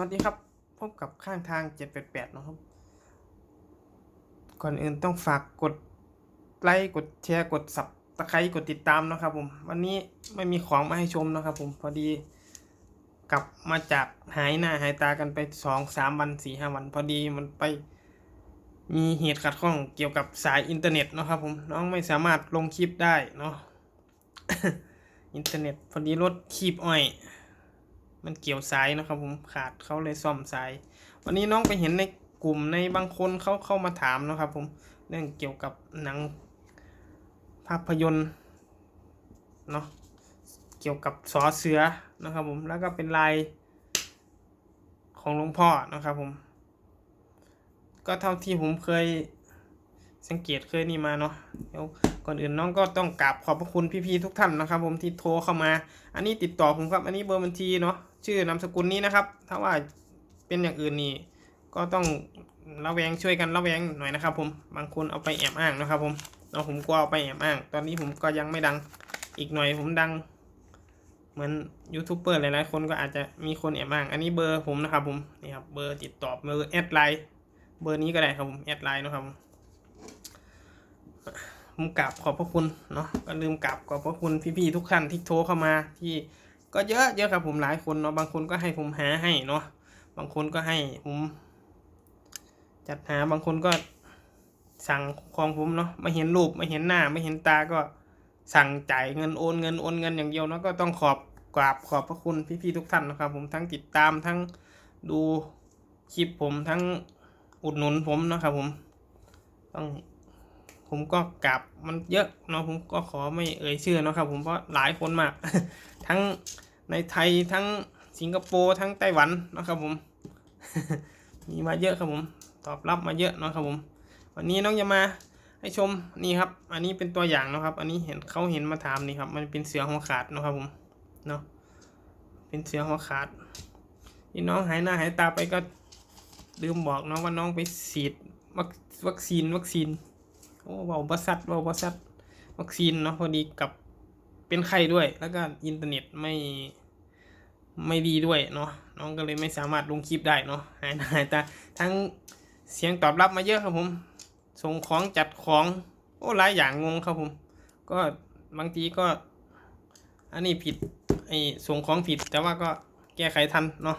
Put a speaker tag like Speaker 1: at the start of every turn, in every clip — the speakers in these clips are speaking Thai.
Speaker 1: วัสดีครับ พบกับข้างทาง 788 นะครับ ก่อนอื่นต้องฝากกดไลค์กดแชร์กดสับตะไคร้กดติดตามนะครับผม วันนี้ไม่มีของมาให้ชมนะครับผมพอดีกลับมาจากหายหน้าหายตากันไปสองสามวันสี่ห้าวัน พอดีมันไปมีเหตุขัดข้องเกี่ยวกับสายอินเทอร์เน็ตนะครับผมน้องไม่สามารถลงคลิปได้เนาะอินเทอร์เน็ตพอดีรถคีบอ้อย มันเกี่ยวสายนะครับผมขาดเขาเลยซ่อมสาย วันนี้น้องไปเห็นในกลุ่มในบางคนเขาเข้ามาถามนะครับผมเรื่องเกี่ยวกับหนังภาพยนตร์เนาะเกี่ยวกับสอเสือนะครับผมแล้วก็เป็นลายของหลวงพ่อนะครับผม ก็เท่าที่ผมเคยสังเกตเคยนี่มาเนาะเดี๋ยว ก่อนอื่นน้องก็ต้องกราบขอบพระคุณพี่ๆทุกท่านนะครับ ผมที่โทรเข้ามา อันนี้ติดต่อผมครับ อันนี้เบอร์บัญชีเนาะชื่อนามสกุลนี้นะครับ ถ้าว่าเป็นอย่างอื่นนี่ก็ต้องระแวงช่วยกันระแวงหน่อยนะครับ ผมบางคนเอาไปแอบอ้างนะครับ ผมเนาผมกลัวเอาไปแอบอ้าง ตอนนี้ผมก็ยังไม่ดังอีกหน่อยผมดัง เหมือนยูทูบเบอร์หลายๆคนก็อาจจะมีคนแอบอ้าง อันนี้เบอร์ผมนะครับ ผมนี่ครับเบอร์ติดต่อเบอร์แอดไลน์เบอร์นี้ก็ได้ครับผมแอดไลน์นะครับ ผมกราบขอบพระคุณเนาะก็ลืมกราบขอบพระคุณพี่ๆทุกท่านที่โทรเข้ามาที่ก็เยอะเยอะครับผมหลายคนเนาะบางคนก็ให้ผมหาให้เนาะบางคนก็ให้ผม จัดหาบางคนก็สั่งของผมเนาะไม่เห็นรูปไม่เห็นหน้าไม่เห็นตาก็สั่งจ่ายเงินโอนเงินโอนเงินอย่างเดียวเนาะก็ต้องขอบกราบขอบพระคุณพี่ๆทุกท่านนะครับ ผมทั้งติดตามทั้งดูคลิปผมทั้งอุดหนุนผมนะครับผมต้อง ผมก็กราบมันเยอะเนาะผมก็ขอไม่เอ่ยชื่อนะครับผมเพราะหลายคนมาก ทั้งในไทยทั้งสิงคโปร์ทั้งไต้หวันนะครับผมมีมาเยอะครับผม ตอบรับมาเยอะเนาะครับผม วันนี้น้องจะมาให้ชมนี่ครับ อันนี้เป็นตัวอย่างนะครับ อันนี้เห็นเขาเห็นมาถามนี่ครับ มันเป็นเสือหัวขาดนะครับผมเนาะเป็นเสือหัวขาดที่น้องหายหน้าหายตาไปก็ลืมบอกเนาะว่าน้องไปฉีดวัควัคซีนวัคซีน โอ้เบาบสัดเบาบสัดวัคซีนเนาะพอดีกับเป็นไข้ด้วย แล้วก็อินเทอร์เน็ตไม่ไม่ดีด้วยเนาะน้องก็เลยไม่สามารถลงคลิปได้เนาะหายหน้ายตาทั้งเสียงตอบรับมาเยอะครับผม ส่งของจัดของโอ้หลายอย่างงงครับผม ก็บางทีก็ อันนี้ผิดไอ้ส่งของผิด แต่ว่าก็แก้ไขทันเนาะ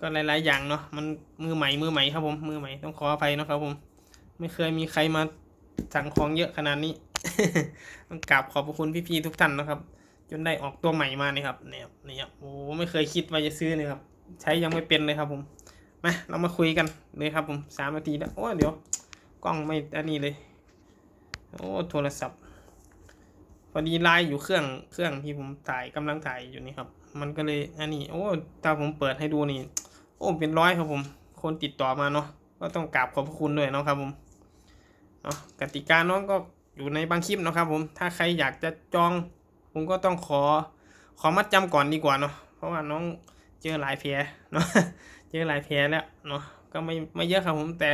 Speaker 1: ก็หลายๆอย่างเนาะมันมือใหม่มือใหม่ครับผมมือใหม่ต้องขออภัยเนาะครับผม ไม่เคยมีใครมาสั่งของเยอะขนาดนี้ต้องกราบขอบพระคุณพี่ๆทุกท่านนะครับ จนได้ออกตัวใหม่มานี่ครับเนี่ยนี่ครับโอ้ไม่เคยคิดว่าจะซื้อเลยครับ ใช้ยังไม่เป็นเลยครับผมมาเรามาคุยกันเลยครับผมสามนาทีแล้วโอ้เดี๋ยวกล้องไม่อันนี้เลยโอ้โทรศัพท์พอดีไลน์อยู่เครื่องเครื่องที่ผมถ่ายกำลังถ่ายอยู่นี่ครับ มันก็เลยอันนี้ โอ้ถ้าผมเปิดให้ดูนี่ โอ้เป็นร้อยครับผม คนติดต่อมาเนาะก็ต้องกราบขอบพระคุณด้วยเนาะครับผม เนาะกติกาน้องก็อยู่ในบางคลิปนะครับผมถ้าใครอยากจะจอง ผมก็ต้องขอขอมัดจำก่อนดีกว่าเนาะเพราะว่าน้องเจอหลายแผลเนาะเจอหลายแผลแล้วเนาะก็ไม่ไม่เยอะครับผมแต่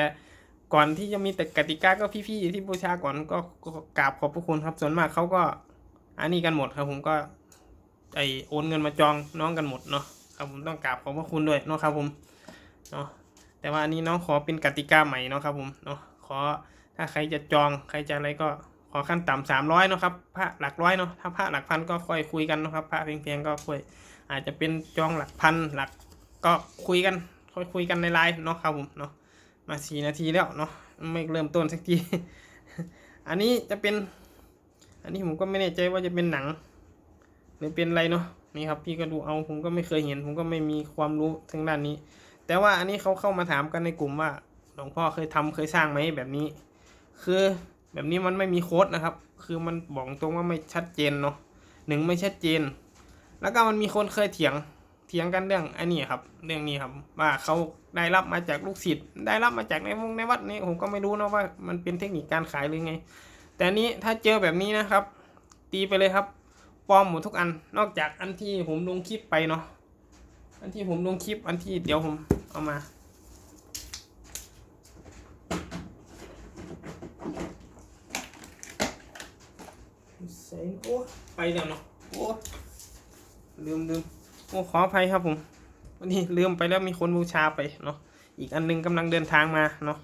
Speaker 1: ก่อนที่จะมีแต่กติกาก็พี่ๆที่บูชาก่อนก็กราบขอบพระคุณครับส่วนมากเขาก็อันนี้กันหมดครับผมก็ไอโอนเงินมาจองน้องกันหมดเนาะครับผมต้องกราบขอบพระคุณด้วยเนาะครับผมเนาะแต่ว่าอันนี้น้องขอเป็นกติกาใหม่เนาะครับผมเนาะขอ ถ้าใครจะจองใครจะอะไรก็ขอขั้นต่ำสามร้อยเนาะครับพระหลักร้อยเนาะถ้าพระหลักพันก็ค่อยคุยกันนะครับพระเพียงๆก็ค่อยอาจจะเป็นจองหลักพันหลักก็คุยกันค่อยคุยกันในไลน์เนาะครับผมเนาะมาสี่นาทีแล้วเนาะไม่เริ่มต้นสักที อันนี้จะเป็น อันนี้ผมก็ไม่แน่ใจว่าจะเป็นหนังหรือเป็นอะไรเนาะนี่ครับพี่ก็ดูเอาผมก็ไม่เคยเห็น ผมก็ไม่มีความรู้ทางด้านนี้ แต่ว่าอันนี้เขาเข้ามาถามกันในกลุ่มว่าหลวงพ่อเคยทำเคยสร้างไหมแบบนี้ คือแบบนี้มันไม่มีโค้ดนะครับ คือมันบอกตรงว่าไม่ชัดเจนเนาะหนึ่งไม่ชัดเจน แล้วก็มันมีคนเคยเถียงเถียงกันเรื่องอันนี้ครับ เรื่องนี้ครับ ว่าเขาได้รับมาจากลูกศิษย์ได้รับมาจากในวงในวัดนี้ผมก็ไม่รู้นะว่ามันเป็นเทคนิคการขายหรือไง แต่นนี้ถ้าเจอแบบนี้นะครับ ตีไปเลยครับปลอมหมดทุกอันนอกจากอันที่ผมลงคลิปไปเนาะอันที่ผมลงคลิปอันที่เดี๋ยวผมเอามา ใส่โอ้ไปแล้วเนาะโอ้ลืมลืมโอ้ขออภัยครับผม วันนี้ลืมไปแล้วมีคนบูชาไปเนาะอีกอันหนึงกำลังเดินทางมาเนาะ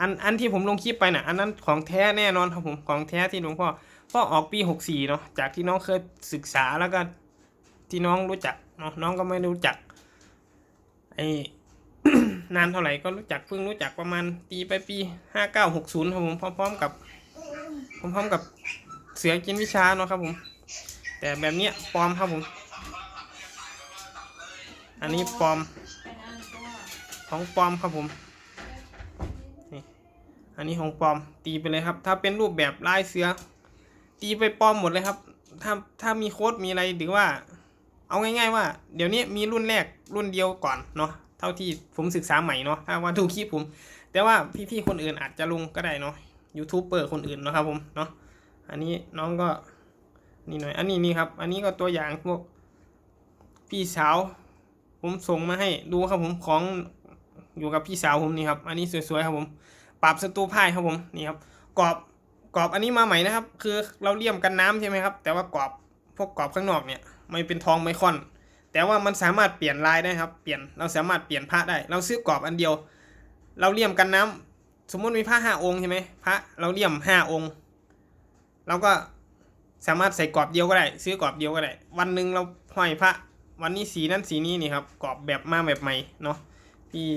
Speaker 1: อันอันที่ผมลงคลิปไปน่ะอันนั้นของแท้แน่นอนครับผมของแท้ที่หลวงพ่อพ่อออกปีหกสี่เนาะจากที่น้องเคยศึกษาแล้วก็ที่น้องรู้จักเนาะน้องก็ไม่รู้จักไอนานเท่าไหร่ก็รู้จักเพิ่งรู้จักประมาณปีไปปีห้าเก้าหกศูนย์ครับผมพร้อมๆกับพร้อมๆกับ เสือกินวิชาเนาะครับผม แต่แบบเนี้ยปลอมครับผม อันนี้ปลอมของปลอมครับผมนี่อันนี้ของปลอมตีไปเลยครับ ถ้าเป็นรูปแบบลายเสือ ตีไปปลอมหมดเลยครับ ถ้าถ้ามีโค้ดมีอะไรหรือว่า เอาง่ายๆว่า เดี๋ยวนี้มีรุ่นแรกรุ่นเดียวก่อนเนาะเท่าที่ผมศึกษาใหม่เนาะถ้าว่าดูคลิปผม แต่ว่าพี่ๆคนอื่นอาจจะลงก็ได้เนาะยูทูบเบอร์คนอื่นเนาะครับผมเนาะ อันนี้น้องก็นี่หน่อย อันนี้นี่ครับ อันนี้ก็ตัวอย่างพวกพี่สาว ผมส่งมาให้ดูครับผมของอยู่กับพี่สาวผมนี่ครับ อันนี้สวยๆครับผม ปรับสตูพ่ายครับผมนี่ครับกรอบกรอบอันนี้มาใหม่นะครับ คือเราเลี่ยมกันน้ำใช่ไหมครับ แต่ว่ากรอบพวกกรอบข้างนอกเนี่ยมันเป็นทองไมคอน แต่ว่ามันสามารถเปลี่ยนลายได้ครับ เปลี่ยนเราสามารถเปลี่ยนพระได้ เราซื้อกรอบอันเดียว เราเลี่ยมกันน้ำสมมุติมีพระห้าองค์ใช่ไหมพระเราเลี่ยมห้าองค์ เราก็สามารถใส่กรอบเดียวก็ได้ ซื้อกรอบเดียวก็ได้ วันหนึ่งเราห้อยพระ วันนี้สีนั้นสีนี้นี่ครับกรอบแบบมาแบบใหม่เนาะพี่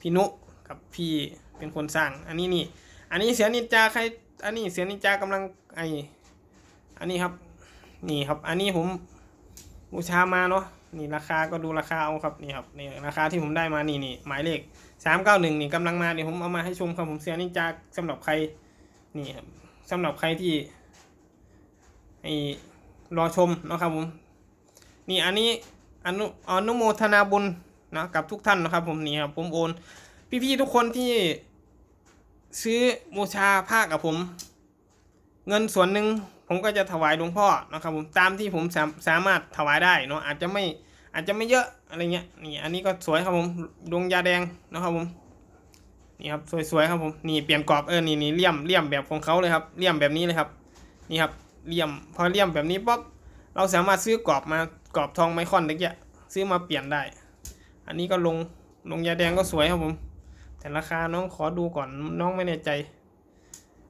Speaker 1: พี่นุกับพี่เป็นคนสร้าง อันนี้นี่ อันนี้เสือนินจาใคร อันนี้เสือนินจากำลังไออันนี้ครับนี่ครับ อันนี้ผมบูชามาเนาะนี่ราคาก็ดูราคาเอาครับนี่ครับนี่ราคาที่ผมได้มานี่นี่หมายเลขสามเก้าหนึ่งนี่กำลังมาเดี๋ยวผมเอามาให้ชมครับผมเสือนินจาสำหรับใครนี่ครับ สำหรับใครที่ไอรอชมนะครับผมนี่อันนี้อนุอนุโมทนาบุญนะกับทุกท่านนะครับ ผมนี่ครับผมโอน พี่ๆทุกคนที่ซื้อบูชาผ้ากับผม เงินส่วนหนึ่งผมก็จะถวายหลวงพ่อนะครับ ผมตามที่ผมสามสามารถถวายได้เนาะอาจจะไม่อาจจะไม่เยอะอะไรเงี้ยนี่อันนี้ก็สวยครับผมดวงยาแดงนะครับผม นี่ครับสวยๆครับผมนี่เปลี่ยนกรอบเออนี่นี่เลี่ยมเลี่ยมแบบของเขาเลยครับเลี่ยมแบบนี้เลยครับนี่ครับเลี่ยมพอเลี่ยมแบบนี้ป๊อบเราสามารถซื้อกรอบมากรอบทองไมคอนตะเกียซื้อมาเปลี่ยนได้ อันนี้ก็ลงลงยาแดงก็สวยครับผม แต่ราคาน้องขอดูก่อนน้องไม่แน่ใจ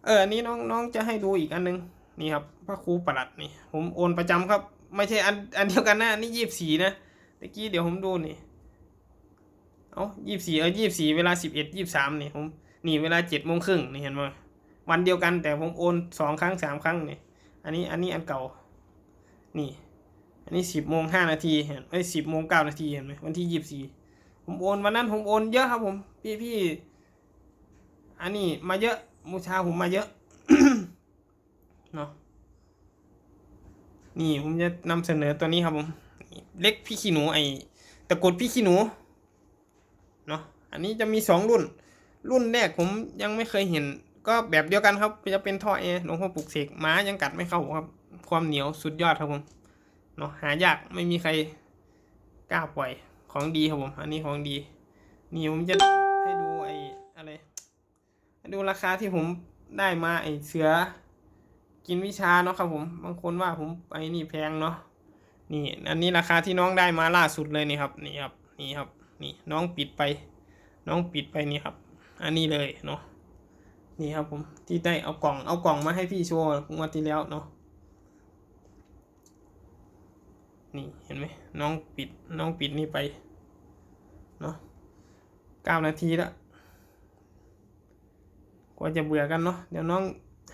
Speaker 1: เอออันนี้น้องน้องจะให้ดูอีกอันนึงนี่ครับพระครูประหลัดนี่ ผมโอนประจำครับ ไม่ใช่อันอันเดียวกันนะอันนี้ยี่สิบสี่นะตะกี้เดี๋ยวผมดูนี่ เอายี่สิบสี่เออยี่สิบสี่เวลาสิบเอ็ดยี่สิบสามนี่ผมนี่เวลาเจ็ดโมงครึ่งนี่เห็นไหมวันเดียวกันแต่ผมโอนสองครั้งสามครั้งนี่อันนี้อันนี้อันเก่านี่ อันนี้สิบโมงห้านาทีเห็นไอ้สิบโมงเก้านาทีเห็นไหมวันที่ยี่สิบสี่ผมโอนวันนั้นผมโอนเยอะครับผม พี่พี่อันนี้มาเยอะมูชาผมมาเยอะเนาะนี่ผมจะนำเสนอตัวนี้ครับผมเล็กพี่ขี้หนูไอตะกดพี่ขี้หนู เนาะอันนี้จะมีสองรุ่น รุ่นแรกผมยังไม่เคยเห็น ก็แบบเดียวกันครับจะเป็นท่อแอร์หลวงพ่อปลุกเสกม้ายังกัดไม่เข้าครับความเหนียวสุดยอดครับผมเนาะหายากไม่มีใครกล้าปล่อยของดีครับผมอันนี้ของดี นี่ผมจะให้ดูไอ้อะไรดูราคาที่ผมได้มาไอ้เสือกินวิชาเนาะครับผมบางคนว่าผมไอ้นี่แพงเนาะนี่อันนี้ราคาที่น้องได้มาล่าสุดเลยนี่ครับนี่ครับนี่ครับ นี่น้องปิดไป น้องปิดไปนี่ครับ อันนี้เลยเนาะนี่ครับผมที่ได้เอากล่องเอากล่องมาให้พี่โชว์งวดที่แล้วเนาะนี่เห็นไหมน้องปิดน้องปิดนี่ไปเนาะเก้านาทีแล้วกว่าจะเบื่อกันเนาะเดี๋ยวน้อง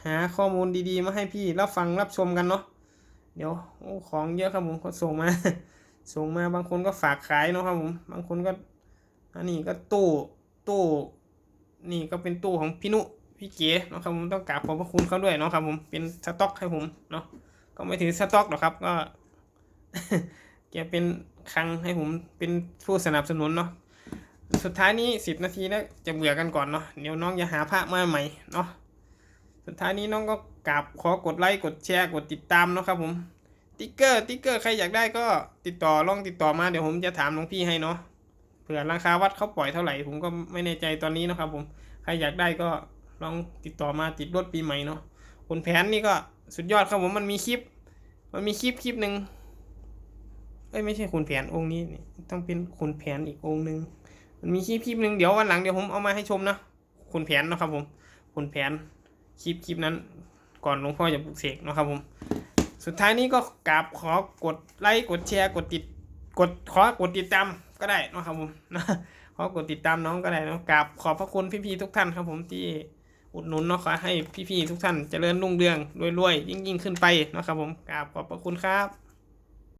Speaker 1: หาข้อมูลดีๆ มาให้พี่รับฟังรับชมกันเนาะเดี๋ยวโอ้ของเยอะครับผมเขาส่งมา ส่งมาบางคนก็ฝากขายเนาะครับผมบางคนก็อันนี้ก็ตู้ตู้นี่ก็เป็นตู้ของพี่นุพี่เก๋เนาะครับผมต้องกราบขอบพระคุณเขาด้วยเนาะครับผมเป็นสต็อกให้ผมเนาะก็ไม่ถือสต็อกหรอกครับก็แกเป็นคลังให้ผมเป็นผู้สนับสนุนเนาะสุดท้ายนี้สิบนาทีแล้วจะเบื่อกันก่อนเนาะเดี๋ยวน้องจะหาพระมาใหม่เนาะสุดท้ายนี้น้องก็กราบขอกดไลค์กดแชร์กดติดตามเนาะครับผม ติ๊กเกอร์ติ๊กเกอร์ใครอยากได้ก็ติดต่อลองติดต่อมาเดี๋ยวผมจะถามหลวงพี่ให้เนาะเผื่อราคาวัดเขาปล่อยเท่าไหร่ผมก็ไม่แน่ใจตอนนี้นะครับ ผมใครอยากได้ก็ลองติดต่อมาติดรถปีใหม่เนาะคุณแผนนี่ก็สุดยอดครับผมมันมีคลิป มันมีคลิปคลิปหนึ่งเอ้ยไม่ใช่ขุนแผนองค์นี้นี่ต้องเป็นขุนแผนอีกองค์หนึ่งมันมีคลิปคลิปหนึ่งเดี๋ยววันหลังเดี๋ยวผมเอามาให้ชมนะขุนแผนนะครับผมขุนแผนคลิปคลิปนั้น ก่อนหลวงพ่อจะปลุกเสกนะครับผม สุดท้ายนี้ก็กราบขอกดไลค์กดแชร์กดติดกดขอกดติดตามก็ได้นะครับผมนะขอกดติดตามน้องก็ได้นะกราบขอบพระคุณพี่ๆทุกท่านครับผมที่อุดหนุนเนาะขอให้พี่ๆทุกท่านเจริญรุ่งเรืองรวยๆยิ่งๆขึ้นไปนะครับผมกราบขอบพระคุณครับ